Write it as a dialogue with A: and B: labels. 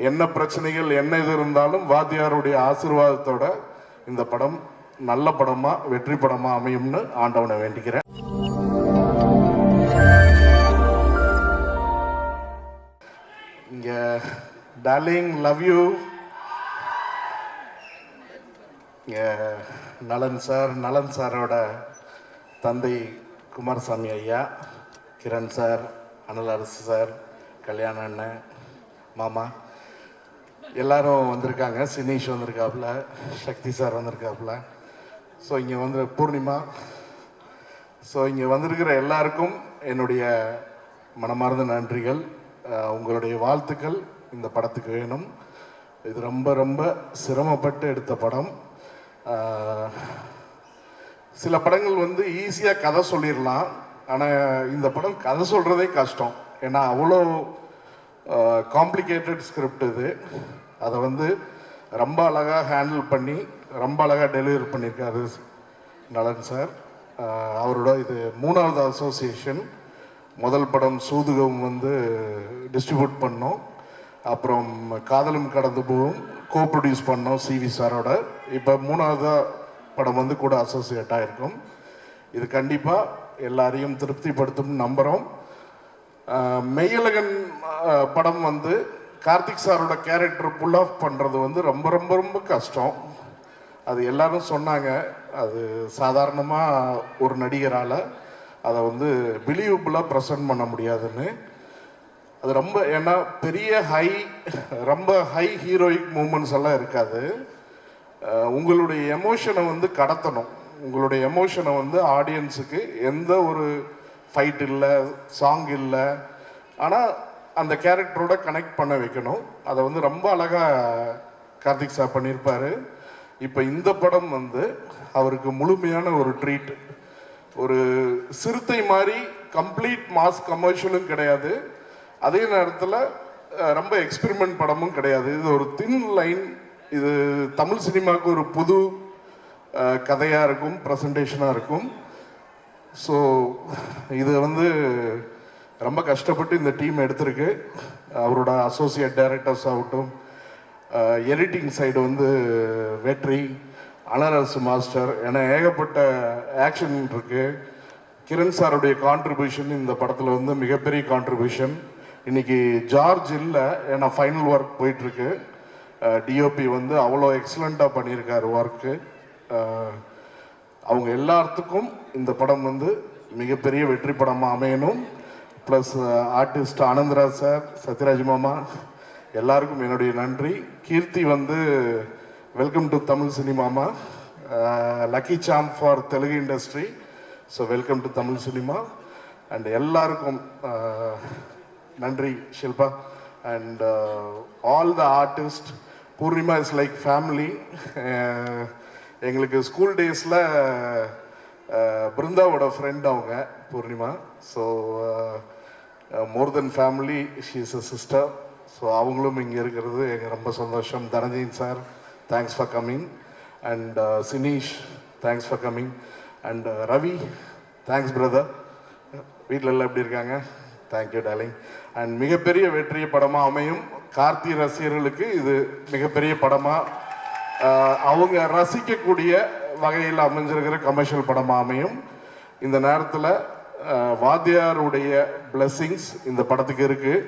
A: என்ன பிரச்சனைகள் என்ன இது இருந்தாலும் வாத்தியாருடைய ஆசீர்வாதத்தோட இந்த படம் நல்ல படமா வெற்றி படமா அமையும்னு ஆண்டவனை வேண்டிக்கிறேன். இங்க darling love you Nalan sir Nalan சாரோட தந்தை குமாரசாமி ஐயா கிரண் சார் அனல் அரசு சார் கல்யாண அண்ணன் மாமா எல்லாரும் வந்திருக்காங்க. சினேஷ் வந்திருக்காப்புல சக்தி சார் வந்திருக்காப்புல. ஸோ இங்கே வந்து பூர்ணிமா. ஸோ இங்கே வந்திருக்கிற எல்லாருக்கும் என்னுடைய மனமார்ந்த நன்றிகள். உங்களுடைய வாழ்த்துக்கள். இந்த படத்துக்கு வேணும். இது ரொம்ப ரொம்ப சிரமப்பட்டு எடுத்த படம். சில படங்கள் வந்து ஈஸியாக கதை சொல்லிடலாம். ஆனால் இந்த படம் கதை சொல்கிறதே கஷ்டம். ஏன்னா அவ்வளோ காம்ப்ளிகேட்டட் ஸ்கிரிப்ட் இது. அதை வந்து ரொம்ப அழகாக ஹேண்டில் பண்ணி ரொம்ப அழகாக டெலிவரி பண்ணியிருக்காரு நலன் சார் அவரோட இது மூணாவது அசோசியேஷன் முதல் படம் சூதுகம் வந்து டிஸ்ட்ரிபியூட் பண்ணோம். அப்புறம் காதலும் கடந்து போகும் கோ ப்ரொடியூஸ் பண்ணோம் சிவி சாரோட இப்போ மூணாவது படம் வந்து கூட அசோசியேட் இருக்கும் இது கண்டிப்பாக எல்லாரையும் திருப்திப்படுத்தும் நம்புகிறோம் மெய்யழகன் படம் வந்து கார்த்திக் சாரோட கேரக்டர் புல் ஆஃப் பண்ணுறது வந்து ரொம்ப ரொம்ப ரொம்ப கஷ்டம். அது எல்லாரும் சொன்னாங்க. அது சாதாரணமாக ஒரு நடிகரால் அதை வந்து பிலீவபுளாக ப்ரெசன்ட் பண்ண முடியாதுன்னு. அது ரொம்ப ஏன்னா பெரிய ஹை ரொம்ப ஹை ஹீரோயிக் மூமெண்ட்ஸ் எல்லாம் இருக்காது. உங்களுடைய எமோஷனை வந்து கடத்தணும். உங்களுடைய எமோஷனை வந்து ஆடியன்ஸுக்கு எந்த ஒரு ஃபைட் இல்லை சாங் இல்லை. ஆனால் அந்த கேரக்டரோட கனெக்ட் பண்ண வைக்கணும். அதை வந்து ரொம்ப அழகாக கார்த்திக் சார் பண்ணியிருப்பாரு. இப்போ இந்த படம் வந்து அவருக்கு முழுமையான ஒரு ட்ரீட் ஒரு சிறுத்தை மாதிரி கம்ப்ளீட் மாஸ் கமர்ஷியலும் கிடையாது. அதே நேரத்தில் ரொம்ப எக்ஸ்பெரிமெண்ட் படமும் கிடையாது. இது ஒரு தின் லைன் இது தமிழ் சினிமாவுக்கு ஒரு புது கதையாக இருக்கும் ப்ரெசன்டேஷனாக இருக்கும். ஸோ இது வந்து ரொம்ப கஷ்டப்பட்டு இந்த டீம் எடுத்திருக்கு. அவரோட அசோசியேட் டைரக்டர்ஸ் ஆகட்டும் எடிட்டிங் சைடு வந்து வெற்றி அனரசு மாஸ்டர் என ஏகப்பட்ட ஆக்ஷன் இருக்குது கிரண் சாருடைய கான்ட்ரிபியூஷன் இந்த படத்தில் வந்து மிகப்பெரிய கான்ட்ரிபியூஷன் இன்னைக்கு ஜார்ஜ் இல்லை ஏன்னா ஃபைனல் ஒர்க் போயிட்டுருக்கு. டிஓபி வந்து அவ்வளோ எக்ஸலண்ட்டாக பண்ணியிருக்காரு ஒர்க்கு அவங்க எல்லாத்துக்கும் இந்த படம் வந்து மிகப்பெரிய வெற்றி படமாக அமையணும். Plus artist Anandaraj sir Sathyaraj மாமா எல்லாருக்கும் என்னுடைய நன்றி. கீர்த்தி வந்து welcome to Tamil சினிமாமா lucky charm for Telugu industry so welcome to Tamil cinema and எல்லாருக்கும் நன்றி Shilpa and all the artist Poornima is like family எங்களுக்கு ஸ்கூல் டேஸில் பிருந்தாவோட ஃப்ரெண்ட் அவங்க Poornima. So more than family she is a sister so அவங்களும் இங்கே இருக்கிறது எங்கள் ரொம்ப சந்தோஷம். Dhananjayan sir thanks for coming and Sinish thanks for coming and Ravi thanks brother வீட்டில் எல்லாம் எப்படி இருக்காங்க? தேங்க்யூ டார்லிங் அண்ட் மிகப்பெரிய வெற்றிய படமாக அமையும் கார்த்தி ரசிகர்களுக்கு இது மிகப்பெரிய படமாக அவங்க ரசிக்கக்கூடிய வகையில் அமைஞ்சிருக்கிற கமர்ஷியல் படமாக அமையும். இந்த நேரத்தில் வாத்தியாருடைய blessings இந்த படத்துக்கு இருக்குது